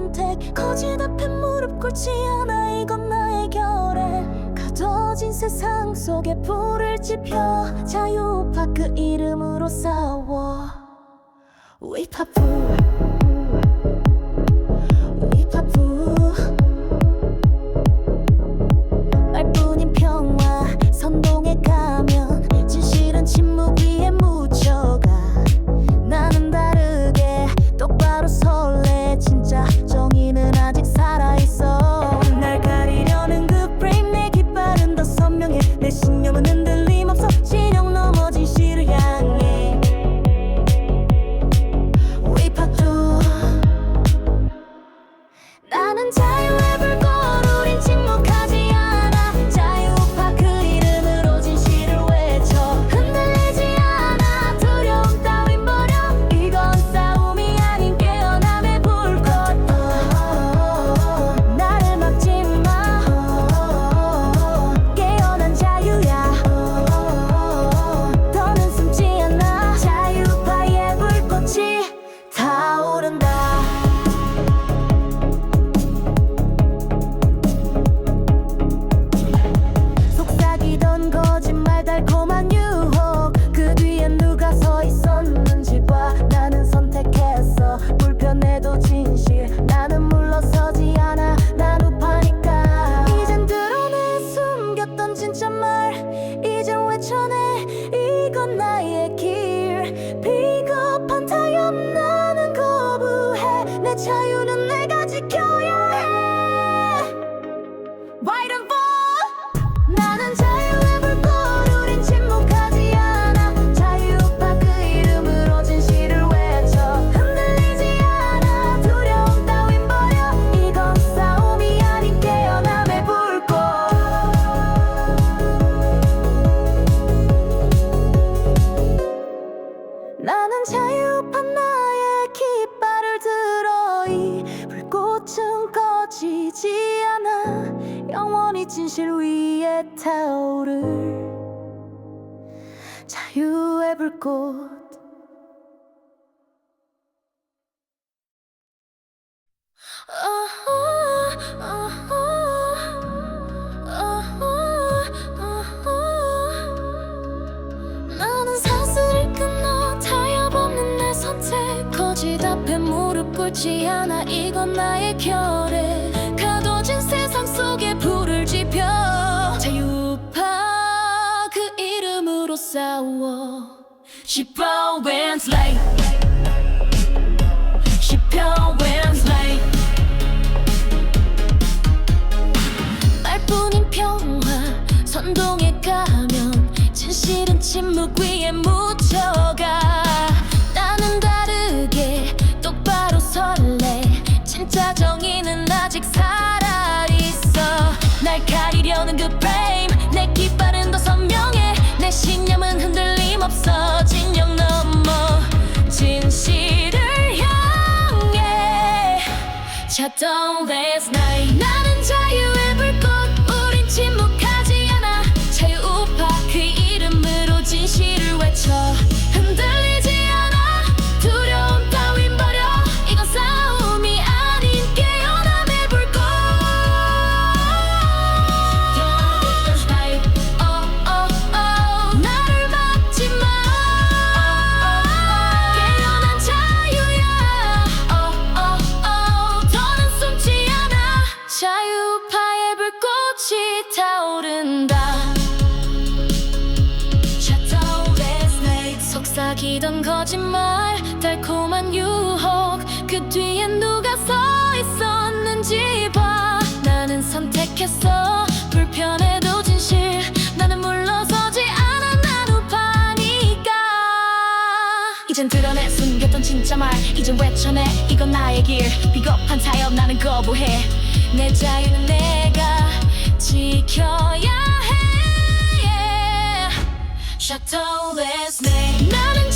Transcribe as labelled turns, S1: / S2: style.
S1: 선택 거짓 앞에 무릎 꿇지 않아. 이건 나의 결례 가둬진 세상 속에 불을 지펴. 자유파 그 이름으로 싸워. 위파부 내 신념은 흔들림 없어. 진영 넘어 진실을 향해 위파도. 나는 자유 진실 위에 타오를 자유의 불꽃. 나는 사슬을 끊어 타협 없는 내 선택. 거짓 앞에 무릎 꿇지 않아. 이건 나의 결례 Slay 말뿐인 평화 선동에 가면 진실은 침묵 위에 묻혀가. 나는 다르게 똑바로 설레. 진짜 정의는 아직 살아있어. 날 가리려는 그 프레임 내 깃발은 더 선명해. 내 신념은 흔들림 없어 진영 넘어 진실을 향해 Shadow last night 속삭이던 거짓말 달콤한 유혹. 그 뒤엔 누가 서 있었는지 봐. 나는 선택했어. 불편해도 진실. 나는 물러서지 않아 난 우파니까. 이젠 드러내 숨겼던 진짜 말. 이젠 외쳐내. 이건 나의 길. 비겁한 타협. 나는 거부해. 내 자유는 내가 지켜야 해. Shadow last night 나는